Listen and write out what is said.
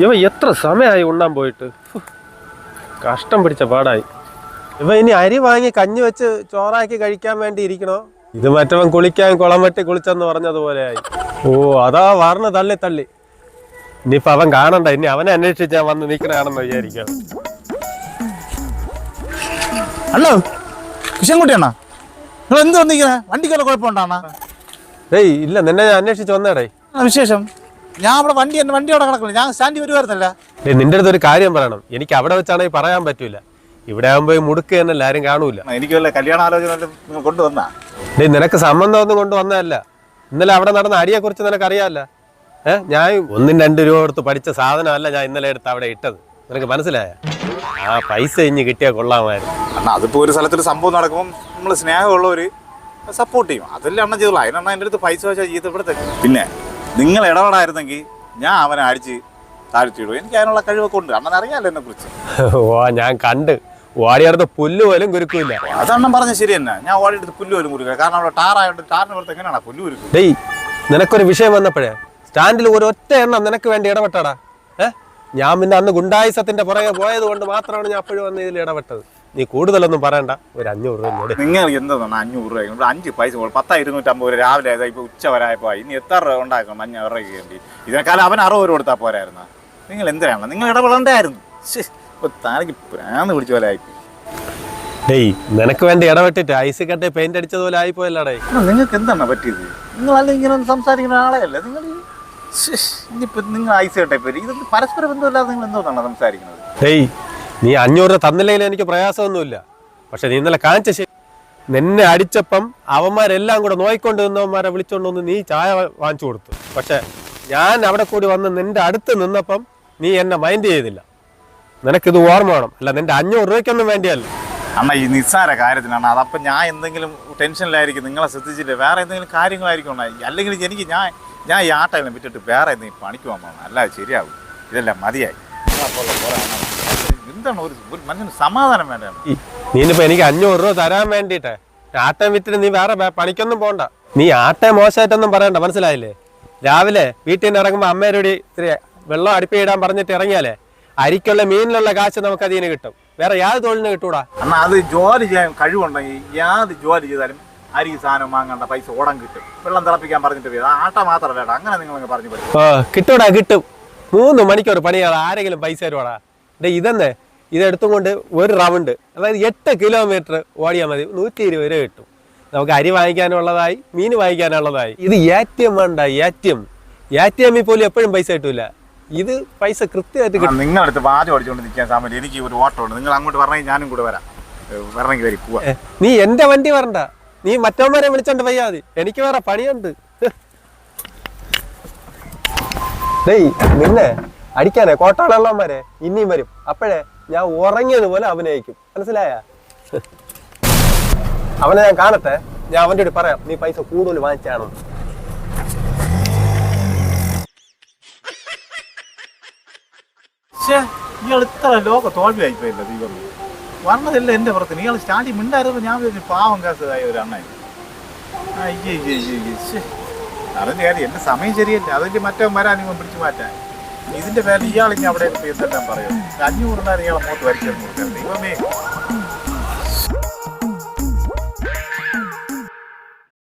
ഇവ എത്ര സമയമായി ഉണ്ണാൻ പോയിട്ട്? കഷ്ടം പിടിച്ച പാടായി. ഇവ ഇനി അരി വാങ്ങി കഞ്ഞി വെച്ച് ചോറാക്കി കഴിക്കാൻ വേണ്ടി ഇരിക്കണോ? ഇത് മറ്റവൻ കുളിക്കാൻ കുളം വെട്ടി കുളിച്ചെന്ന് പറഞ്ഞതുപോലെയായി. ഓ അതാ വാർന്ന് തള്ളി തള്ളി. ഇനിയിപ്പൊ അവൻ കാണണ്ട. ഇനി അവനെ അന്വേഷിച്ച് ഞാൻ വന്ന് നിൽക്കണാണെന്ന് വിചാരിക്കാം. ഹലോ കൃഷ്ണൻകുട്ടിയാണോ? നിങ്ങൾ എന്ത് വന്നിരിക്കണേ? വണ്ടിക്കുള്ള കുഴപ്പമുണ്ടാണോ ഏയ് ഇല്ല നിന്നെ ഞാൻ അന്വേഷിച്ച് വന്നേടേ. വിശേഷം. ഞാൻ അവിടെ വണ്ടി എന്റെ വണ്ടി അവിടെ കിടക്കണം. ഞാൻ സ്റ്റാൻഡിൽ വരുമായിരുന്നല്ല ഏയ് നിന്റെ അടുത്ത് ഒരു കാര്യം പറയണം. എനിക്ക് അവിടെ വെച്ചാണെങ്കിൽ പറയാൻ പറ്റൂല. ഇവിടെ ആകുമ്പോ മുടുക്ക് തന്നെ എല്ലാരും കാണൂല. എനിക്ക് വല്ല കല്യാണാലോചന കൊണ്ടുവന്നാ? ഡേയ് നിനക്ക് സംബന്ധം ഒന്നും കൊണ്ടുവന്നതല്ല. ഇന്നലെ അവിടെ നടന്ന അടിയെ കുറിച്ച് നിനക്ക് അറിയാമല്ല ഏഹ് ഞാൻ ഒന്നും രണ്ട് രൂപ കൊടുത്ത് പഠിച്ച സാധനമല്ല ഞാൻ ഇന്നലെ എടുത്ത് അവിടെ ഇട്ടത്. നിനക്ക് മനസ്സിലായ? ആ പൈസ ഇഞ്ഞ് കിട്ടിയാ കൊള്ളാമായിരുന്നു. അണ്ണാ അതിപ്പോൾ ഒരു സ്ഥലത്തൊരു സംഭവം നടക്കുമ്പോൾ നമ്മൾ സ്നേഹമുള്ളവര് സപ്പോർട്ട് ചെയ്യും. അതെല്ലാം ചെയ്തോളാം ചെയ്തോളൂ. അതിനെണ്ണ എന്റെ അടുത്ത് പൈസ വെച്ചാൽ ഇവിടെ പിന്നെ നിങ്ങൾ ഇടപെടായിരുന്നെങ്കിൽ ഞാൻ അവനെ അടിച്ച് താഴ്ത്തിയിടും. എനിക്ക് അതിനുള്ള കഴിവൊക്കെ ഉണ്ട്. അണ്ണൻ അറിയാമല്ലോ എന്നെ കുറിച്ച് ഓ ഞാൻ കണ്ട്. ഓടിയടുത്ത് പുല്ല് പോലും കുരുക്കില്ല. അതെണ്ണം പറഞ്ഞ ശരി തന്നെ. ഞാൻ ഓടിയെടുത്ത് പുല്ല് പോലും കുരുക്കില്ല. കാരണം അവിടെ ടാറായോണ്ട് ടാറിന് പുറത്ത് എങ്ങനെയാണ് പുല്ല് കുരുക്കും? ഡേയ് നിനക്കൊരു വിഷയം വന്നപ്പോഴേ? സ്റ്റാൻഡിൽ ഒരു ഒറ്റ എണ്ണം നിനക്ക് വേണ്ടി ഇടപെട്ടടാ. ഏഹ് ഞാൻ പിന്നെ അന്ന് ഗുണ്ടായുസത്തിന്റെ പുറകെ പോയത് കൊണ്ട് മാത്രമാണ് ഞാൻ അപ്പോഴും വന്ന് ഇതിൽ ഇടപെട്ടത്. നീ കൂടുതലൊന്നും പറയണ്ട. ഒരു അഞ്ഞൂറ് രൂപ. നിങ്ങൾ എന്താണ് അഞ്ഞൂറ് രൂപ? ഇവിടെ അഞ്ച് പൈസ കൊടുക്കും പത്താ ഇരുന്നൂറ്റമ്പത് രൂപ രാവിലെ ആയതാ ഇപ്പോൾ ഉച്ച വരായപ്പോൾ ഇനി എത്ര രൂപ ഉണ്ടാക്കണം? അഞ്ഞ ഇറക്കി വേണ്ടി. ഇതിനേക്കാളും അവൻ അറുപത് രൂപ കൊടുത്താൽ പോരായിരുന്നു? നിങ്ങൾ എന്തിനാണ്? നിങ്ങൾ ഇടപെടണ്ടായിരുന്നു. താനക്ക് പ്രാന്ന് പിടിച്ച പോലെ ആയിപ്പോയി. ഡേയ് നിനക്ക് വേണ്ടി ഇടപെട്ടിട്ട് ഐസ് കട്ടെ പെയിന്റ് അടിച്ചതുപോലെ ആയിപ്പോയല്ലാടേ നിങ്ങൾക്ക് എന്താണ് പറ്റിയത്? നിങ്ങൾ അല്ല ഇങ്ങനെ ഒന്ന് സംസാരിക്കുന്ന ആളെയല്ല? നിങ്ങൾ ഇനിയിപ്പോ നിങ്ങൾ ഐസ് കട്ടെ ഇത് പരസ്പര ബന്ധമില്ലാതെ നിങ്ങൾ എന്തോന്നാണ് സംസാരിക്കുന്നത്? ഡേയ് നീ അഞ്ഞൂറ് രൂപ തന്നില്ലെങ്കിൽ എനിക്ക് പ്രയാസമൊന്നുമില്ല. പക്ഷെ നീ ഇന്നലെ കാണിച്ച ശരി നിന്നെ അടിച്ചപ്പം അവന്മാരെല്ലാം കൂടെ നോയിക്കൊണ്ട് നിന്നവന്മാരെ വിളിച്ചോണ്ട് വന്ന് നീ ചായ വാങ്ങിച്ചു കൊടുത്തു. പക്ഷെ ഞാൻ അവിടെ കൂടി വന്ന് നിന്റെ അടുത്ത് നിന്നപ്പം നീ എന്നെ മൈൻഡ് ചെയ്തില്ല. നിനക്കിത് ഓർമ്മ വേണം. അല്ല നിന്റെ അഞ്ഞൂറ് രൂപയ്ക്കൊന്നും വേണ്ടിയല്ല. അമ്മ ഈ നിസ്സാര കാര്യത്തിനാണ്. അതപ്പം ഞാൻ എന്തെങ്കിലും ടെൻഷനിലായിരിക്കും. നിങ്ങളെ ശ്രദ്ധിച്ചില്ല? വേറെ എന്തെങ്കിലും കാര്യങ്ങളായിരിക്കും. അല്ലെങ്കിൽ എനിക്ക് ഞാൻ ഞാൻ ഈ ആട്ടെല്ലാം വിട്ടിട്ട് വേറെ എന്തെങ്കിലും പണിക്ക് പോകാൻ അല്ലാതെ ശരിയാവും. ഇതെല്ലാം മതിയായി. പോലെ അണ്ണാ. എന്താണ് ഒരു ഒരു മനുഷ്യന് സമാധാനം വേണ്ട. നീനിപ്പോ എനിക്ക് അഞ്ഞൂറ് രൂപ തരാൻ വേണ്ടിട്ടെ ആട്ടം വിറ്റിന് നീ വേറെ ബേ- പണിക്കൊന്നും പോണ്ട. നീ ആട്ടെ മോശമായിട്ടൊന്നും പറയണ്ട മനസ്സിലായില്ലേ? രാവിലെ വീട്ടിൽ നിന്ന് ഇറങ്ങുമ്പോൾ അമ്മേരോട് ഇത്തിരി വെള്ളം അടുപ്പിയിടാൻ പറഞ്ഞിട്ട് ഇറങ്ങിയാലേ അരിക്കുള്ള മീനിലുള്ള കാശ് നമുക്ക് അതിന് കിട്ടും. വേറെ യാതൊരു തൊഴിലിന് കിട്ടൂടാ. അണ്ണാ അത് ജോലി ചെയ്യാൻ കഴിവുണ്ടെങ്കിൽ യാത് ജോലി ചെയ്താലും അരി സാധനം വാങ്ങേണ്ട പൈസ ഓടം കിട്ടും. വെള്ളം തിളപ്പിക്കാൻ പറഞ്ഞിട്ട് പോയി. ആ ആട്ട മാത്രം വേണ്ട അങ്ങനെ നിങ്ങൾ പറഞ്ഞു പഠിക്കും ഓ കിട്ടൂടാ കിട്ടും. മൂന്ന് മണിക്കൂർ പണിയാ ആരെങ്കിലും പൈസ തരുവാടാ. ഇതെന്നെ. ഇതെടുത്തും കൊണ്ട് ഒരു റൗണ്ട് അതായത് എട്ട് കിലോമീറ്റർ ഓടിയാൽ മതി. നൂറ്റി ഇരുപത് രൂപ കിട്ടും. നമുക്ക് അരി വാങ്ങിക്കാനുള്ളതായി മീൻ വാങ്ങിക്കാനുള്ളതായി. ഇത് എ ടി എം വേണ്ട A T M A T എമ്മിൽ പോലും എപ്പോഴും പൈസ കിട്ടൂല. ഇത് പൈസ കൃത്യമായിട്ട് കിട്ടും. നിങ്ങളടുത്ത് വാചം ഓടിച്ചുകൊണ്ട് നിൽക്കാൻ സാമല്ലോ എനിക്ക് ഒരു ഓട്ടോ ഉണ്ട്. നിങ്ങൾ അങ്ങോട്ട് പറഞ്ഞാൽ ഞാനും കൂടെ വരാം. വരണമെങ്കിൽ വരി പോവാ. നീ എന്റെ വണ്ടി വരണ്ട. നീ മറ്റവന്മാരെ വിളിച്ചോണ്ട് പയ്യാ മതി. എനിക്ക് വേറെ പണിയുണ്ട്. ഡേയ് നിന്നെ അടിക്കാനേ? കോട്ടാളുള്ളവന്മാരെ ഇനിയും വരും. അപ്പോഴേ ഞാൻ ഉറങ്ങിയതുപോലെ അഭിനയിക്കും. മനസ്സിലായ? അവനെ ഞാൻ കാണട്ടെ. ഞാൻ അവന്റെ അടുത്ത് പറയാം നീ പൈസ കൂടുതൽ വാങ്ങിച്ചാണോ? ഇയാൾ ഇത്ര ലോക തോൽവിയായിപ്പോയില്ല ദീപം വന്നതല്ല എന്റെ പുറത്തിന് ഇയാൾ സ്റ്റാർട്ടിങ് മിണ്ടായിരുന്നപ്പോൾ ഞാൻ വിചാരിച്ചു പാവം കാസതായ ഒരു അണ്ണൻ. അയ്യേ അയ്യേ അയ്യേ. അതിന്റെ കാര്യം? എന്റെ സമയം ശരിയല്ല? അതിന്റെ മറ്റവൻ വരാൻ ഇവൻ പിടിച്ചു മാറ്റാൻ? ഇതിന്റെ പേരിൽ ഇയാൾ ഇനി അവിടെ എന്തെല്ലാം പറയും? അഞ്ഞൂറ് നേരം ഇയാളെ മുഖത്ത് വരയ്ക്കാൻ കൊടുക്കാൻ ദൈവമേ.